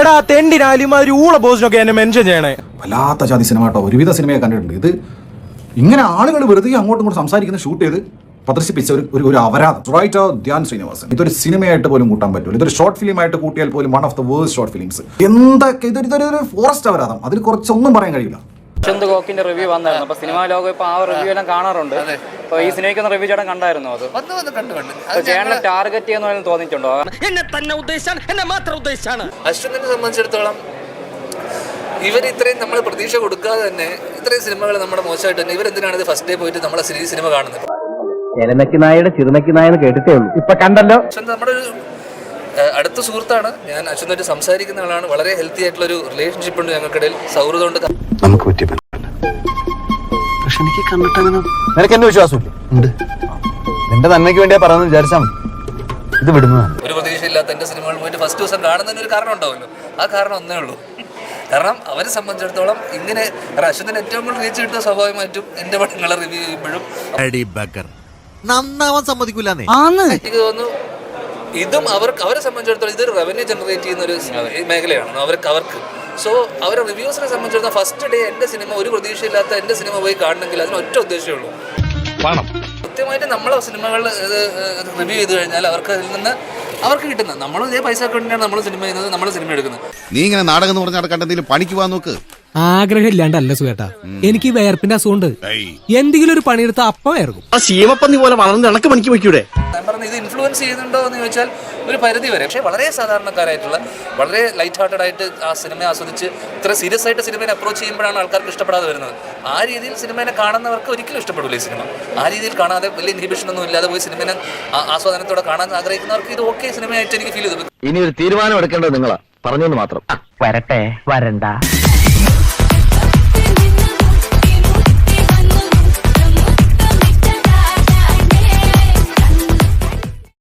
എടാ തെണ്ടിനാലും ഒരു ഊള ബോസിനൊക്കെ എന്നെ മെൻഷൻ ചെയ്യണേ. വല്ലാത്ത ജാതി സിനിമ കേട്ടോ. ഒരുവിധ സിനിമയെ കണ്ടിട്ടുണ്ട്. ഇത് ഇങ്ങനെ ആളുകൾ വെറുതെ അങ്ങോട്ടും ഇങ്ങോട്ടും സംസാരിക്കുന്ന ഷൂട്ട് ചെയ്ത് പ്രദർശിപ്പിച്ച ഒരു ഒരു അപരാധം. റൈറ്റർ ധ്യാൻ ശ്രീനിവാസൻ. ഇതൊരു സിനിമയായിട്ട് പോലും കൂട്ടാൻ പറ്റില്ല. ഇതൊരു ഷോർട്ട് ഫിലിം ആയിട്ട് കൂട്ടിയാൽ പോലും one of the worst short films എന്തൊക്കെ ഇതൊരു ഇതൊരു ഫോറസ്റ്റ് അപരാധം. അതിൽ കുറച്ചൊന്നും പറയാൻ കഴിയില്ല. ചന്ത് കോക്കിന്റെ റിവ്യൂ വന്നായിരുന്നു. അപ്പൊ സിനിമാ ലോകം ഇപ്പൊ ആ റിവ്യൂ എല്ലാം കാണാറുണ്ട്. അപ്പൊ ഈ സിനിമയ്ക്ക് റിവ്യൂ ചേട്ടൻ കണ്ടായിരുന്നു അത്? ചേട്ടനെ ടാർഗറ്റ് ചെയ്യുന്ന തോന്നിയിട്ടുണ്ടോ? എന്നെ തന്നെ ഉദ്ദേശിച്ചാണ് എന്നെ മാത്രം ഉദ്ദേശിച്ചാണ്. അശ്വന്തിനെ സംബന്ധിച്ചിടത്തോളം ഇവർ ഇത്രയും നമ്മൾ പ്രതീക്ഷ കൊടുക്കാതെ തന്നെ ഇത്രയും സിനിമകൾ നമ്മുടെ മോശമായിട്ട് തന്നെ ഇവരെന്തിനാണ് ഇത് ഫസ്റ്റ് ഡേ പോയിട്ട് നമ്മളെ സിനി സിനിമ കാണുന്നത്? എലനക്കി നായയുടെ ചിറുനക്കി നായെന്ന് കേട്ടിട്ടേ ഉള്ളൂ. ഇപ്പൊ കണ്ടല്ലോ. നമ്മുടെ ഒരു അടുത്ത സുഹൃത്താണ്. ഞാൻ അച്ഛനായിട്ട് സംസാരിക്കുന്ന ആളാണ്. വളരെ ഹെൽത്തി ആയിട്ടുള്ള ഒരു റിലേഷൻഷിപ്പ് ഉണ്ട് ഞങ്ങൾക്കിടയിൽ. സൗഹൃദം ഉണ്ട്. നമുക്ക് പറ്റിയ പക്ഷെ എനിക്ക് കണ്ടിട്ട് അങ്ങനെ നിനക്ക് എന്നെ വിശ്വാസമില്ല ഉണ്ട്. നിന്റെ നന്മയ്ക്ക് വേണ്ടിയാ പറയുന്നത് വിചാരിച്ചാ മതി. ഇത് വിടുന്നതാണ്. ഒരു പ്രതീക്ഷയില്ലാത്ത എന്റെ സിനിമകൾ പോയിട്ട് ഫസ്റ്റ് ദിവസം കാണുന്നതിന് ഒരു കാരണം ഉണ്ടാവുമല്ലോ. ആ കാരണം ഒന്നേ ഉള്ളൂ. കാരണം അവരെ സംബന്ധിച്ചിടത്തോളം ഇങ്ങനെ അശ്വന്തിന് ഏറ്റവും കൂടുതൽ റീച്ച് കിട്ടുന്ന സ്വാഭാവികമായിട്ടും എന്റെ പടങ്ങളെ റിവ്യൂ ചെയ്യുമ്പോഴും നന്നാവാൻ സമ്മതിക്കൂലെന്ന്. എനിക്ക് തോന്നുന്നു ഇതും അവർക്ക് അവരെ സംബന്ധിച്ചിടത്തോളം ഇതൊരു റവന്യൂ ജനറേറ്റ് ചെയ്യുന്ന ഒരു മേഖലയാണ്. അവർക്ക് അവർക്ക്. സോ അവരെ റിവ്യൂസിനെ സംബന്ധിച്ചിടത്തോളം ഫസ്റ്റ് ഡേ എന്റെ സിനിമ ഒരു പ്രതീക്ഷയില്ലാത്ത എന്റെ സിനിമ പോയി കാണണമെങ്കിൽ അതിന് ഒറ്റ ഉദ്ദേശമേ ഉള്ളൂ. കൃത്യമായിട്ട് നമ്മളെ സിനിമകൾ റിവ്യൂ ചെയ്ത് കഴിഞ്ഞാൽ അവർക്ക് അതിൽ നിന്ന് അവർക്ക് കിട്ടുന്ന നമ്മൾ ഇതേ പൈസ കൊണ്ടാണ് നമ്മൾ സിനിമ ചെയ്യുന്നത് നമ്മൾ സിനിമ എടുക്കുന്നത്. നീ ഇങ്ങനെ നാടകം എന്ന് പറഞ്ഞാൽ നടക്കണ്ട എന്തെങ്കിലും പണിക്ക് പോകാൻ നോക്ക്. ആഗ്രഹം ഇല്ലാണ്ടല്ല സുഖേട്ടാ എനിക്ക് ഈ വയർപ്പിന്റെ അസുഖമുണ്ട്. എന്തെങ്കിലും ഒരു പണിയെടുത്ത അപ്പം ഇറങ്ങും ആ ശീമപ്പന്നി പോലെ വളർന്ന് ഇണക്ക് പണിക്ക് വയ്ക്കൂടെ ഞാൻ പറഞ്ഞത് ഇത് ഇൻഫ്ലുവൻസ് ചെയ്യുന്നുണ്ടോ എന്ന് ചോദിച്ചാൽ ഒരു പരിധി വരെ. പക്ഷേ വളരെ സാധാരണക്കാരായിട്ടുള്ള വളരെ ലൈറ്റ് ഹാർട്ടഡ് ആയിട്ട് ആ സിനിമയെ ആസ്വദിച്ച് ഇത്ര സീരിയസ് ആയിട്ട് സിനിമയെ അപ്രോച്ച് ചെയ്യുമ്പോഴാണ് ആൾക്കാർക്ക് ഇഷ്ടപ്പെടാതെ വരുന്നത്. ആ രീതിയിൽ സിനിമയെ കാണുന്നവർക്ക് ഒരിക്കലും ഇഷ്ടപ്പെടില്ല ഈ സിനിമ. ആ രീതിയിൽ കാണാതെ വലിയ ഇൻഹിബിഷൻ ഒന്നും ഇല്ലാതെ പോയി സിനിമയെ ആസ്വാദനത്തോടെ കാണാൻ ആഗ്രഹിക്കുന്നവർക്ക് ഇത് ഓക്കെ സിനിമയായിട്ട് എനിക്ക് ഫീൽ ചെയ്തു. ഇനി ഒരു തീരുമാനം എടുക്കേണ്ടത് നിങ്ങളാ. പറഞ്ഞു മാത്രം. വരട്ടെ വരണ്ട.